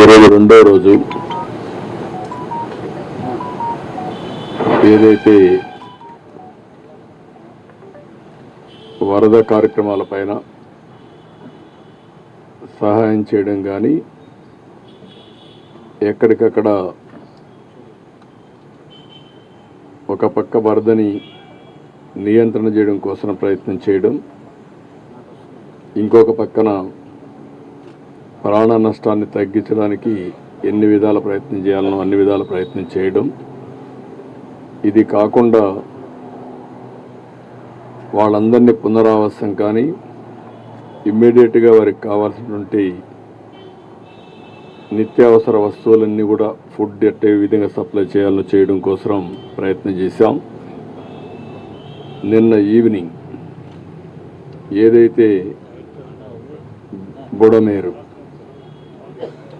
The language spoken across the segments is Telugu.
ఈరోజు రెండో రోజు. ఏదైతే వరద కార్యక్రమాలపైన సహాయం చేయడం కానీ ఎక్కడికక్కడ ఒక పక్క వరదని నియంత్రణ చేయడం కోసం ప్రయత్నం చేయడం ఇంకొక పక్కన ప్రాణ నష్టాన్ని తగ్గించడానికి ఎన్ని విధాల ప్రయత్నం చేయాలనో అన్ని విధాల ప్రయత్నం చేయడం. ఇది కాకుండా వాళ్ళందరినీ పునరావాసం కానీ ఇమ్మీడియట్గా వారికి కావాల్సినటువంటి నిత్యావసర వస్తువులన్నీ కూడా ఫుడ్ ఎట్టే విధంగా సప్లై చేయాలో చేయడం కోసం ప్రయత్నం చేశాం. నిన్న ఈవినింగ్ ఏదైతే బుడమేరు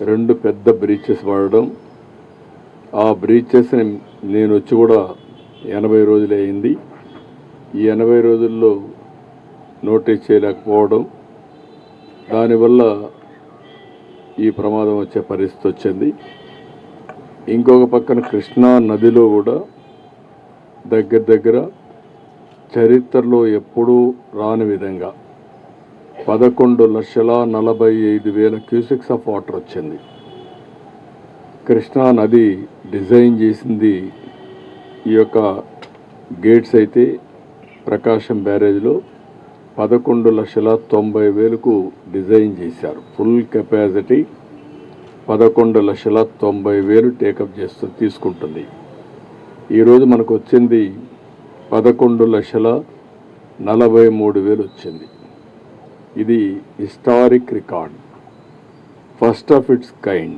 రెండు పెద్ద బ్రీచెస్ వాడడం. ఆ బ్రీచెస్ని నేను వచ్చి కూడా ఎనభై రోజులు అయింది. ఈ ఎనభై రోజుల్లో నోటీస్ చేయలేకపోవడం దానివల్ల ఈ ప్రమాదం వచ్చే పరిస్థితి వచ్చింది. ఇంకొక పక్కన కృష్ణా నదిలో కూడా దగ్గర దగ్గర చరిత్రలో ఎప్పుడూ రాని విధంగా పదకొండు లక్షల నలభై ఐదు వేల క్యూసెక్స్ ఆఫ్ వాటర్ వచ్చింది. కృష్ణా నది డిజైన్ చేసింది ఈ యొక్క గేట్స్ అయితే ప్రకాశం బ్యారేజ్లో పదకొండు లక్షల తొంభై వేలకు డిజైన్ చేశారు. ఫుల్ కెపాసిటీ పదకొండు లక్షల తొంభై వేలు టేకప్ చేస్తూ తీసుకుంటుంది. ఈరోజు మనకు వచ్చింది పదకొండు లక్షల నలభై మూడు వేలు వచ్చింది. ఇది historic record. First of its kind